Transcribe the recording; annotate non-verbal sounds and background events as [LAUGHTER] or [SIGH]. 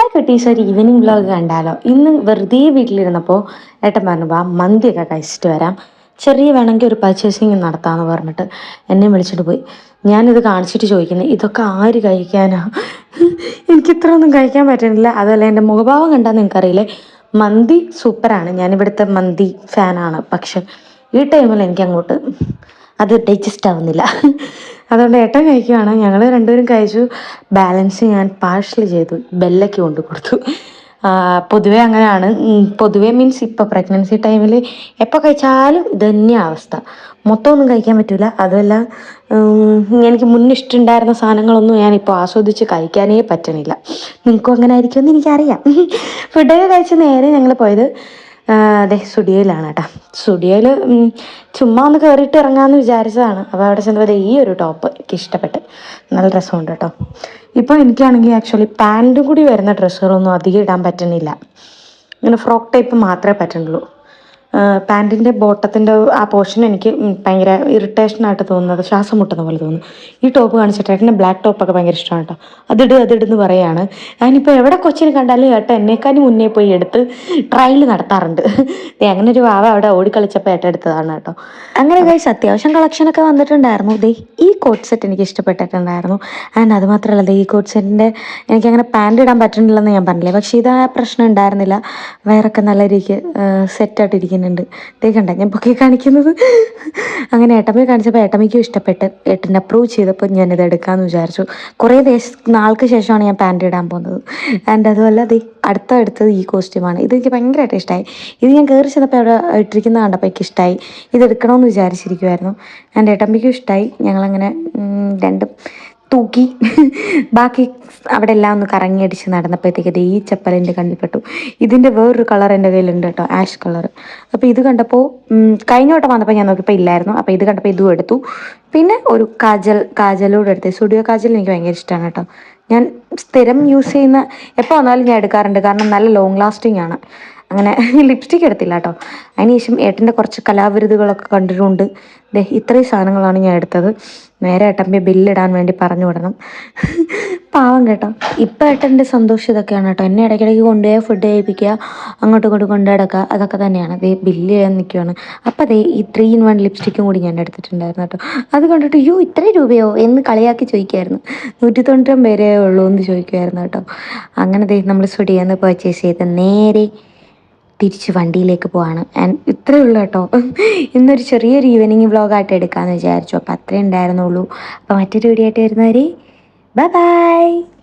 Hi കുട്ടീസ് ഒരു evening vlog കണ്ടാലോ? ഇന്ന് വെറുതെ വീട്ടിലിരുന്നപ്പോൾ ഏട്ടൻ പറഞ്ഞു വാ മന്തിയൊക്കെ കഴിച്ചിട്ട് വരാം. ചെറിയ വേണമെങ്കിൽ ഒരു പർച്ചേസിങ് നടത്താമെന്ന് പറഞ്ഞിട്ട് എന്നെ വിളിച്ചിട്ട് പോയി. ഞാനിത് കാണിച്ചിട്ട് ചോദിക്കുന്നത് ഇതൊക്കെ ആര് കഴിക്കാനാ? എനിക്ക് ഇത്ര ഒന്നും കഴിക്കാൻ പറ്റുന്നില്ല. അതുപോലെ എന്റെ മുഖഭാവം കണ്ടാൽ നിങ്ങൾക്കറിയില്ലേ? മന്തി സൂപ്പറാണ്. ഞാനിവിടുത്തെ മന്തി ഫാനാണ് പക്ഷെ ഈ ടൈമിൽ എനിക്ക് അങ്ങോട്ട് അത് ഡൈജസ്റ്റ് ആവുന്നില്ല. അതുകൊണ്ട് ഏട്ടൻ കഴിക്കുവാണ്. ഞങ്ങൾ രണ്ടുപേരും കഴിച്ചു. ബാലൻസ് ഞാൻ പാർഷ്യലി ചെയ്തു. ബെല്ലയ്ക്ക് കൊണ്ട് കൊടുത്തു. പൊതുവെ അങ്ങനെയാണ്. പൊതുവെ മീൻസ് ഇപ്പോൾ പ്രഗ്നൻസി ടൈമിൽ എപ്പോൾ കഴിച്ചാലും ഇത് തന്നെയാണ് അവസ്ഥ. മൊത്തം ഒന്നും കഴിക്കാൻ പറ്റില്ല അതുമല്ല എനിക്ക് മുന്നേ ഇഷ്ടമുണ്ടായിരുന്ന സാധനങ്ങളൊന്നും ഞാനിപ്പോൾ ആസ്വദിച്ച് കഴിക്കാനേ പറ്റണില്ല. നിങ്ങൾക്കും അങ്ങനെ ആയിരിക്കുമെന്ന് എനിക്കറിയാം. [LAUGHS] ഫുഡൊക്കെ കഴിച്ച് നേരെ ഞങ്ങൾ പോയത് അതെ സ്റ്റുഡിയോയിലാണ് കേട്ടോ. സ്റ്റുഡിയോയിൽ ചുമ്മാ ഒന്ന് കയറിയിട്ട് ഇറങ്ങാമെന്ന് വിചാരിച്ചതാണ്. അപ്പോൾ അവിടെ ചെന്നപ്പോൾ ഈ ഒരു ടോപ്പ് എനിക്ക് ഇഷ്ടപ്പെട്ട്. നല്ല ഡ്രസ്സുണ്ട് കേട്ടോ. ഇപ്പോൾ എനിക്കാണെങ്കിൽ ആക്ച്വലി പാന്റും കൂടി വരുന്ന ഡ്രസ്സുകളൊന്നും അധികം ഇടാൻ പറ്റുന്നില്ല. ഇങ്ങനെ ഫ്രോക്ക് ടൈപ്പ് മാത്രമേ പറ്റുന്നുള്ളൂ. പാന്റിന്റെ ബോട്ടത്തിന്റെ ആ പോർഷൻ എനിക്ക് ഭയങ്കര ഇറിറ്റേഷനായിട്ട് തോന്നുന്നത് ശ്വാസം മുട്ടുന്ന പോലെ തോന്നുന്നു. ഈ ടോപ്പ് കാണിച്ചിട്ട് ഏട്ടന്റെ ബ്ലാക്ക് ടോപ്പൊക്കെ ഭയങ്കര ഇഷ്ടമാണ് കേട്ടോ അതിട് അതിടെന്ന് പറയാണ്. ഞാനിപ്പോൾ എവിടെ കൊച്ചിനെ കണ്ടാലും ഏട്ടൻ എന്നേക്കാളും മുന്നേ പോയി എടുത്ത് ട്രയൽ നടത്താറുണ്ട്. അങ്ങനെ ഒരു വാവ അവിടെ ഓടിക്കളിച്ചപ്പോൾ ഏട്ടൻ എടുത്തതാണ് കേട്ടോ അങ്ങനെ കഴിച്ച് അത്യാവശ്യം കളക്ഷനൊക്കെ വന്നിട്ടുണ്ടായിരുന്നു. ദേ ഈ കോട്ട് സെറ്റ് എനിക്ക് ഇഷ്ടപ്പെട്ടിട്ടുണ്ടായിരുന്നു. ആൻഡ് അത് മാത്രമല്ല ദേ ഈ കോട്ട് സെറ്റിന്റെ എനിക്കങ്ങനെ പാന്റ് ഇടാൻ പറ്റുന്നില്ലെന്ന് ഞാൻ പറഞ്ഞില്ലേ? പക്ഷേ ഇത് ആ പ്രശ്നം ഉണ്ടായിരുന്നില്ല. വയറൊക്കെ നല്ല രീതിക്ക് സെറ്റായിട്ട് ഇരിക്കുന്നുണ്ട്. കണ്ട ഞാൻ പൊക്കി കാണിക്കുന്നത്. അങ്ങനെ ഏട്ടമ്മയെ കാണിച്ചപ്പോൾ ഏട്ടമ്മയ്ക്കും ഇഷ്ടപ്പെട്ട് ഏട്ടൻ അപ്രൂവ് ചെയ്തപ്പോൾ ഞാനിത് എടുക്കാമെന്ന് വിചാരിച്ചു. കുറേ ദേശ നാൾക്ക് ശേഷമാണ് ഞാൻ പാന്റ് ഇടാൻ പോകുന്നത്. ആൻഡ് അതുമല്ല ദേ അടുത്ത എടുത്തത് ഈ കോസ്റ്റ്യൂമാണ് ഇത് എനിക്ക് ഭയങ്കരമായിട്ട് ഇഷ്ടമായി ഇത് ഞാൻ കയറി ചെന്നപ്പോൾ അവിടെ ഇട്ടിരിക്കുന്നത് കണ്ടപ്പോൾ എനിക്ക് ഇഷ്ടമായി ഇത് എടുക്കണമെന്ന് വിചാരിച്ചിരിക്കുമായിരുന്നു എന്റെ ഏട്ടമ്പിക്കും ഇഷ്ടമായി ഞങ്ങളങ്ങനെ രണ്ടും തൂക്കി [LAUGHS] ബാക്കി അവിടെ എല്ലാം ഒന്ന് കറങ്ങി അടിച്ച് നടന്നപ്പോഴത്തേക്ക് ഈ ചപ്പൽ എന്റെ കണ്ണിൽപ്പെട്ടു ഇതിന്റെ വേറൊരു കളർ എന്റെ കയ്യിലുണ്ട് കേട്ടോ ആഷ് കളർ അപ്പോൾ ഇത് കണ്ടപ്പോൾ കഴിഞ്ഞ വട്ടം വന്നപ്പോൾ ഞാൻ നോക്കിയപ്പോൾ ഇല്ലായിരുന്നു. അപ്പോൾ ഇത് കണ്ടപ്പോൾ ഇതും എടുത്തു. പിന്നെ ഒരു കാജൽ കാജലോട് എടുത്ത്. സ്റ്റുഡിയോ കാജൽ എനിക്ക് ഭയങ്കര ഇഷ്ടമാണ് കേട്ടോ. ഞാൻ സ്ഥിരം യൂസ് ചെയ്യുന്ന എപ്പോൾ വന്നാലും ഞാൻ എടുക്കാറുണ്ട്. കാരണം നല്ല ലോങ് ലാസ്റ്റിംഗ് ആണ്. അങ്ങനെ [LAUGHS] ലിപ്സ്റ്റിക് എടുത്തില്ല കേട്ടോ അതിനുശേഷം ഏട്ടന്റെ കുറച്ച് കലാവിരുതുകളൊക്കെ കണ്ടിട്ടുണ്ട്. ദേ ഇത്രയും സാധനങ്ങളാണ് ഞാൻ എടുത്തത്. നേരെ ഏട്ടന്റെ ബില്ലിടാൻ വേണ്ടി പറഞ്ഞു വിടണം. [LAUGHS] പാവം കേട്ടോ. ഇപ്പം ഏട്ടന്റെ സന്തോഷം ഇതൊക്കെയാണ് കേട്ടോ എന്നെ ഇടയ്ക്കിടയ്ക്ക് കൊണ്ടുപോയി ഫുഡ് കഴിപ്പിക്കുക അങ്ങോട്ടും ഇങ്ങോട്ടും കൊണ്ടു നടക്കുക അതൊക്കെ തന്നെയാണ്. ദേ ബില്ല് ചെയ്യാൻ നിൽക്കുകയാണ് അപ്പം അതേ ഈ ത്രീ ഇൻ വൺ ലിപ്സ്റ്റിക്കും കൂടി ഞാൻ എടുത്തിട്ടുണ്ടായിരുന്നു കേട്ടോ അത് കണ്ടിട്ട് അയ്യോ ഇത്ര രൂപയോ? എന്ന് കളിയാക്കി ചോദിക്കുമായിരുന്നു നൂറ്റി തൊണ്ണൂറ്റൊമ്പത് പേരേ ഉള്ളൂ എന്ന് ചോദിക്കുമായിരുന്നു കേട്ടോ അങ്ങനെ ദേ നമ്മൾ സ്റ്റുഡിയോന്ന് പർച്ചേസ് ചെയ്ത് നേരെ തിരിച്ച് വണ്ടിയിലേക്ക് പോവാണ്. ആൻഡ് ഇത്രയേ ഉള്ളൂ കേട്ടോ. ഇന്നൊരു ചെറിയൊരു ഈവനിങ് വ്ളോഗായിട്ട് എടുക്കാമെന്ന് വിചാരിച്ചു. അപ്പോൾ അത്രേ ഉണ്ടായിരുന്നുള്ളൂ. അപ്പോൾ മറ്റൊരു വീഡിയോ ആയിട്ട് വരുന്നവരെ ബൈ ബൈ